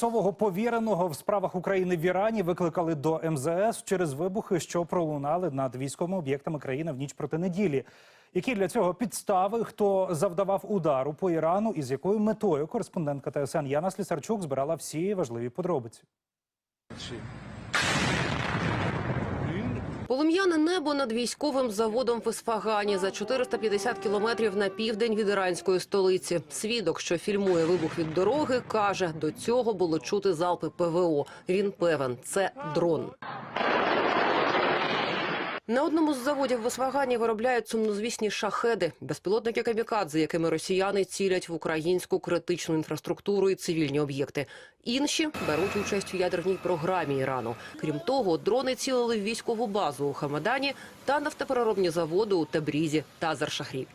Сового повіреного в справах України в Ірані викликали до МЗС через вибухи, що пролунали над військовими об'єктами країни в ніч проти неділі. Які для цього підстави, хто завдавав удару по Ірану і з якою метою кореспондентка ТСН Яна Слісарчук збирала всі важливі подробиці. Полум'яне небо над військовим заводом в Ісфагані за 450 кілометрів на південь від іранської столиці. Свідок, що фільмує вибух від дороги, каже, до цього було чути залпи ПВО. Він певен, це дрон. На одному з заводів в Освагані виробляють сумнозвісні шахеди, безпілотники камікадзе, якими росіяни цілять в українську критичну інфраструктуру і цивільні об'єкти. Інші беруть участь у ядерній програмі Ірану. Крім того, дрони цілили в військову базу у Хамадані та нафтопереробні заводи у Тебрізі та Заршахрі.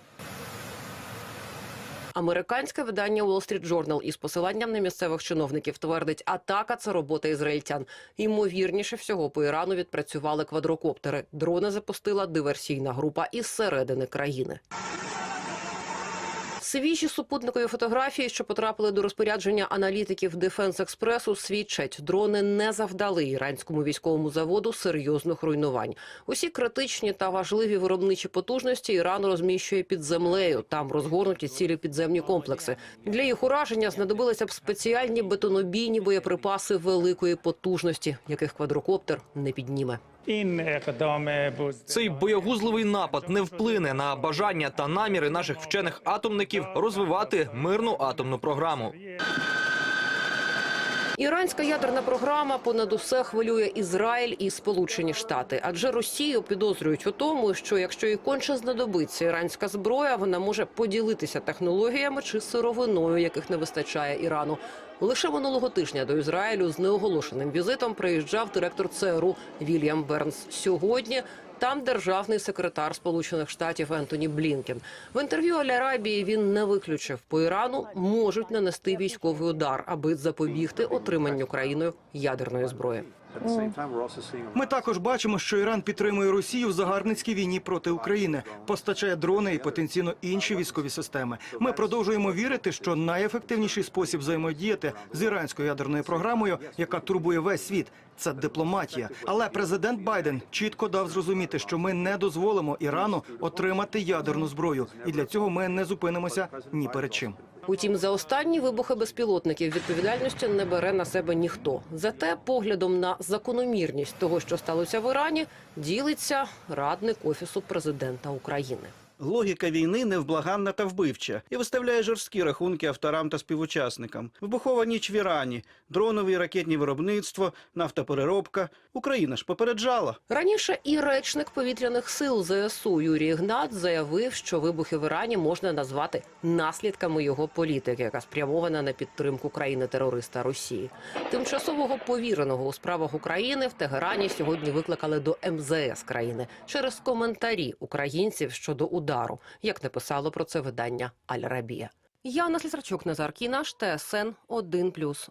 Американське видання Wall Street Journal із посиланням на місцевих чиновників твердить, атака це робота ізраїльтян. Ймовірніше всього по Ірану відпрацювали квадрокоптери. Дрони запустила диверсійна група із середини країни. Свіжі супутникові фотографії, що потрапили до розпорядження аналітиків Дефенс Експресу, свідчать, дрони не завдали іранському військовому заводу серйозних руйнувань. Усі критичні та важливі виробничі потужності Іран розміщує під землею. Там розгорнуті цілі підземні комплекси. Для їх ураження знадобилися б спеціальні бетонобійні боєприпаси великої потужності, яких квадрокоптер не підніме. Цей боягузливий напад не вплине на бажання та наміри наших вчених атомників розвивати мирну атомну програму. Іранська ядерна програма понад усе хвилює Ізраїль і Сполучені Штати, адже Росію підозрюють у тому, що якщо і конче знадобиться іранська зброя, вона може поділитися технологіями чи сировиною, яких не вистачає Ірану. Лише минулого тижня до Ізраїлю з неоголошеним візитом приїжджав директор ЦРУ Вільям Бернс. Сьогодні там державний секретар Сполучених Штатів Ентоні Блінкен. В інтерв'ю Аль Арабії він не виключив, по Ірану можуть нанести військовий удар, аби запобігти отриманню країною ядерної зброї. Ми також бачимо, що Іран підтримує Росію в загарбницькій війні проти України, постачає дрони і потенційно інші військові системи. Ми продовжуємо вірити, що найефективніший спосіб взаємодіяти з іранською ядерною програмою, яка турбує весь світ, це дипломатія. Але президент Байден чітко дав зрозуміти, що ми не дозволимо Ірану отримати ядерну зброю, і для цього ми не зупинимося ні перед чим. Утім, за останні вибухи безпілотників відповідальності не бере на себе ніхто. Зате поглядом на закономірність того, що сталося в Ірані, ділиться радник офісу президента України. Логіка війни невблаганна та вбивча і виставляє жорсткі рахунки авторам та співучасникам. Вибухова ніч в Ірані, дронові і ракетні виробництво, нафтопереробка. Україна ж попереджала. Раніше і речник повітряних сил ЗСУ Юрій Гнат заявив, що вибухи в Ірані можна назвати наслідками його політики, яка спрямована на підтримку країни-терориста Росії. Тимчасового повіреного у справах України в Тегерані сьогодні викликали до МЗС країни через коментарі українців щодо удару, як написало про це видання Аль-Рабія. Яна Слісарчук, Назар Кінаш, ТСН 1+,1.